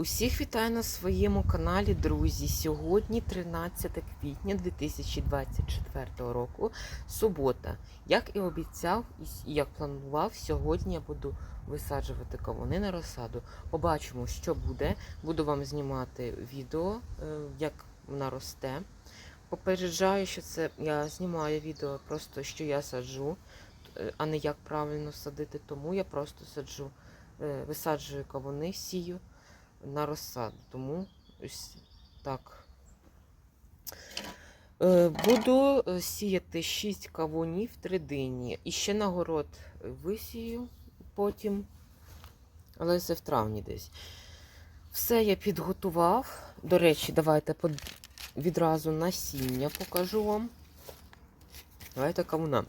Усіх вітаю на своєму каналі, друзі. Сьогодні 13 квітня 2024 року, субота. Як і обіцяв, і як планував, сьогодні я буду висаджувати кавуни на розсаду. Побачимо, що буде. Буду вам знімати відео, е, як вона росте. Попереджаю, що це я знімаю відео просто, що я саджу, е, а не як правильно садити. Тому я просто саджу, е, висаджую кавуни, сію на розсаду. Тому ось так. Е, Буду е, сіяти 6 кавунів, 3 дині. І ще на город висію потім, але це в травні десь. Все я підготував. До речі, давайте відразу насіння покажу вам. Давайте кавуна.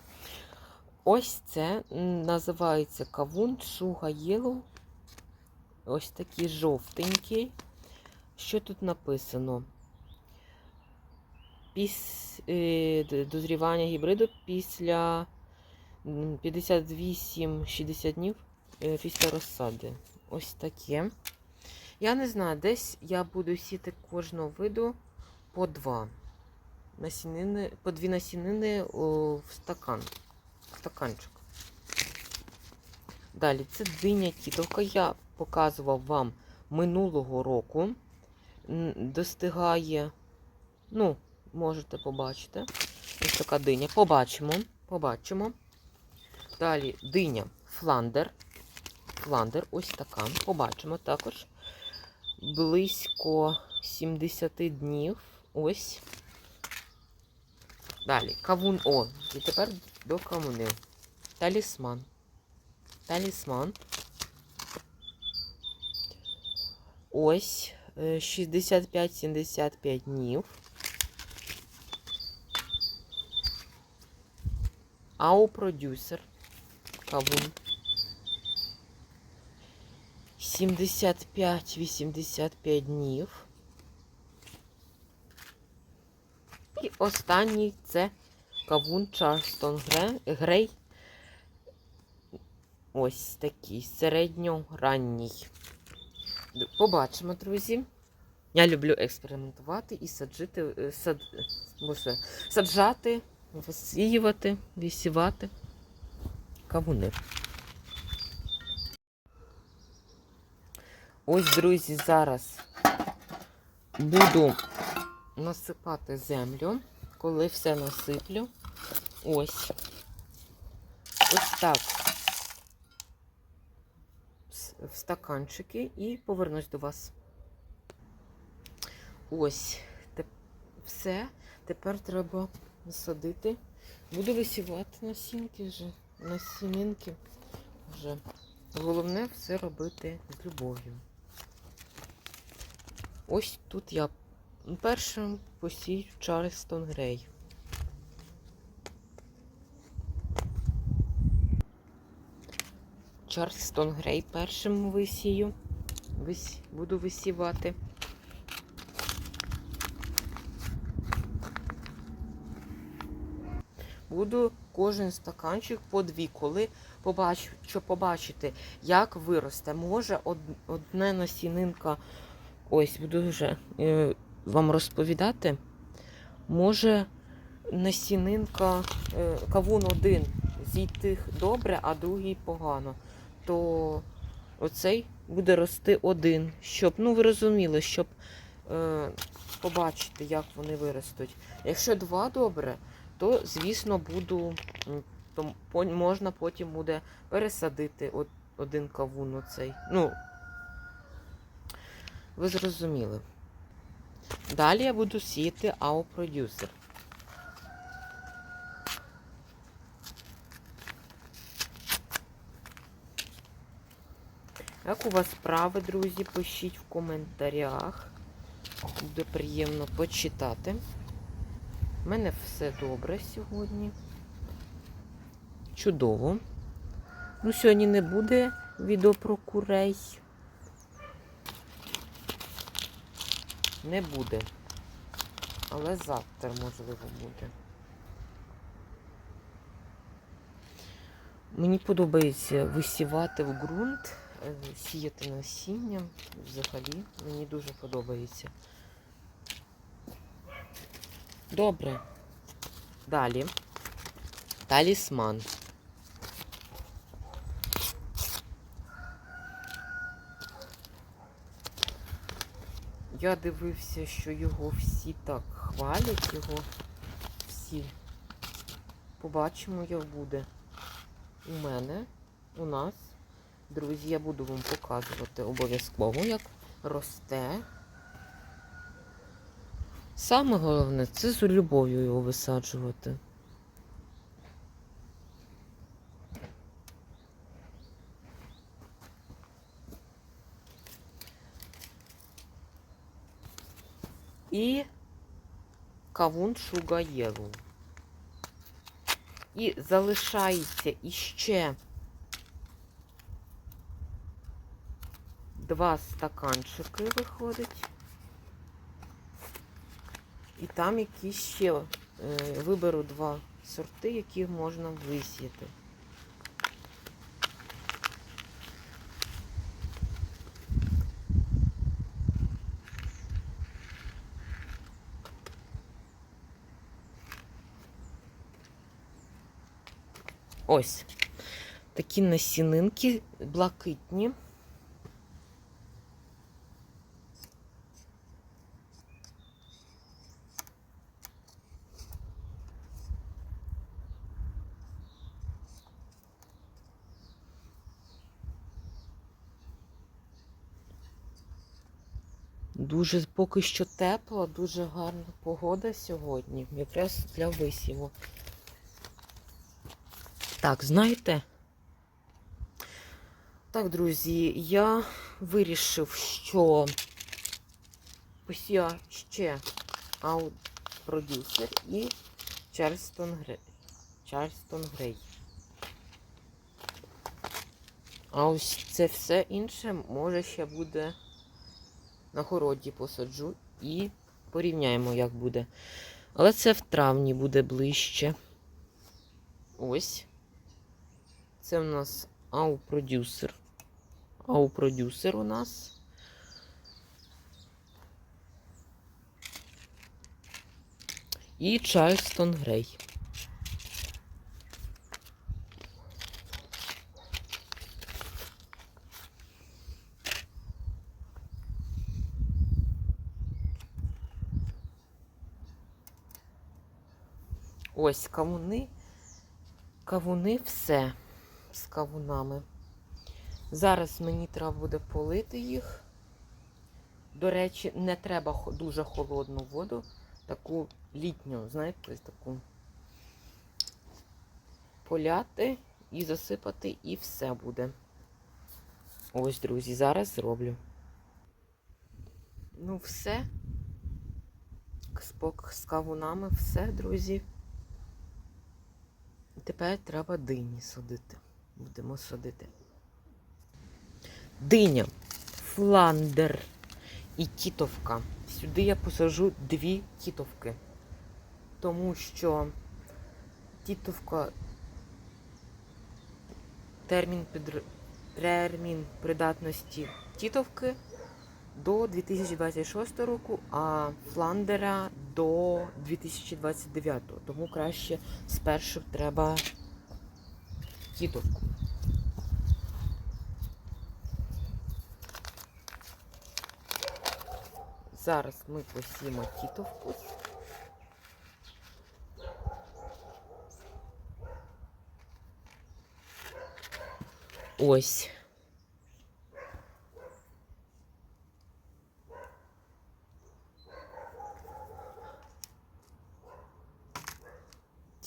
Ось це називається кавун Шуга Yellow. Ось такий жовтенький. Що тут написано? Піс... е, дозрівання гібриду після 58-60 днів е, після розсади. Ось таке. Я не знаю, десь я буду сіти кожного виду по два. Насінини, по дві насінини о, в стакан. В стаканчик. Далі, це диня кітовка. Я показував вам минулого року. Достигає, ну, можете побачити. Ось така диня. Побачимо. Побачимо. Далі диня Фландер. Фландер, ось така. Побачимо також. Близько 70 днів. Ось. Далі. Кавун. О, і тепер до кавунів. Талісман. Талісман. Ось е, 65-75 днів. Ау продюсер. Кавун. 75-85 днів. І останній це кавун Чарстон Грей. Ось такий середньоранній. Побачимо, друзі. Я люблю експериментувати і саджити, е, сад, боже, саджати, висіювати, висівати кавуни. Ось, друзі, зараз буду насипати землю. Коли все насиплю, ось. Ось так в стаканчики і повернусь до вас. Ось те- все. Тепер треба насадити. Буду висівати насінки вже, насінинки вже. Головне все робити з любов'ю. Ось тут я першим посію Чарльстон Грей. Чарльстон Грей першим висію. Вис... Буду висівати. Буду кожен стаканчик по дві, коли побачу, щоб побачити, як виросте. Може, од... одне насінинка, ось буду вже е, вам розповідати. Може, насінинка, е, кавун один зійти добре, а другий погано. То оцей буде рости один, щоб, ну ви розуміли, щоб е, побачити, як вони виростуть. Якщо два добре, то, звісно, буду, то можна потім буде пересадити от, один кавун оцей. Ну, ви зрозуміли. Далі я буду сіяти AO Як у вас справи, друзі, пишіть в коментарях. Буде приємно почитати. У мене все добре сьогодні. Чудово. Ну, сьогодні не буде відео про курей. Не буде. Але завтра, можливо, буде. Мені подобається висівати в ґрунт сіяти насіння. Взагалі мені дуже подобається. Добре. Далі. Талісман. Я дивився, що його всі так хвалять, його всі. Побачимо, як буде. У мене, у нас. Друзі, я буду вам показувати обов'язково, як росте. Саме головне це з любов'ю його висаджувати. І кавун шугаєру. І залишається іще два стаканчики виходить. І там якісь ще е, виберу два сорти, які можна висіяти. Ось такі насінинки блакитні. Дуже поки що тепло, дуже гарна погода сьогодні. Якраз для висіву. Так, знаєте? Так, друзі, я вирішив, що посія ще аут продюсер і Чарльстон Грей. Чарльстон Грей. А ось це все інше може ще буде на городі посаджу і порівняємо, як буде. Але це в травні буде ближче. Ось. Це у нас ау-продюсер. Ау-продюсер у нас. І Чарльстон Грей. Ось кавуни. Кавуни все з кавунами. Зараз мені треба буде полити їх. До речі, не треба дуже холодну воду, таку літню, знаєте, таку поляти і засипати, і все буде. Ось, друзі, зараз зроблю. Ну, все. З пок- З кавунами все, друзі. Тепер треба дині садити. Будемо садити. Диня, фландер і тітовка. Сюди я посажу дві тітовки. Тому що тітовка термін, підр... термін придатності тітовки до 2026 року, а фландера до 2029. Тому краще спершу треба тітовку. Зараз ми посіємо тітовку. Ось.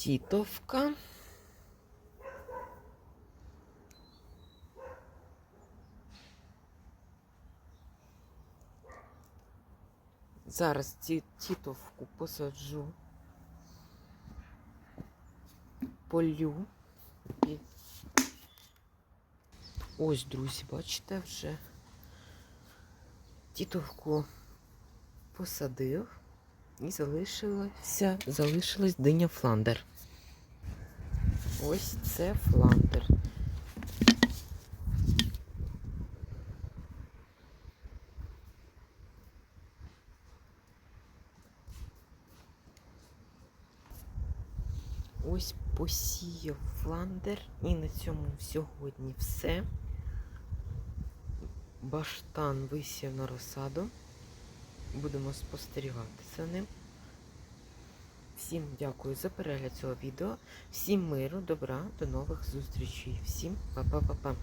Тітовка. Зараз ці тітовку посаджу, полю. І... Ось, друзі, бачите, вже тітовку посадив і залишилася, залишилась диня фландер. Ось це Фландер. Ось посіяв фландер і на цьому сьогодні все. Баштан висів на розсаду. Будемо спостерігати за ним. Всім дякую за перегляд цього відео. Всім миру, добра, до нових зустрічей. Всім па-па-па-па.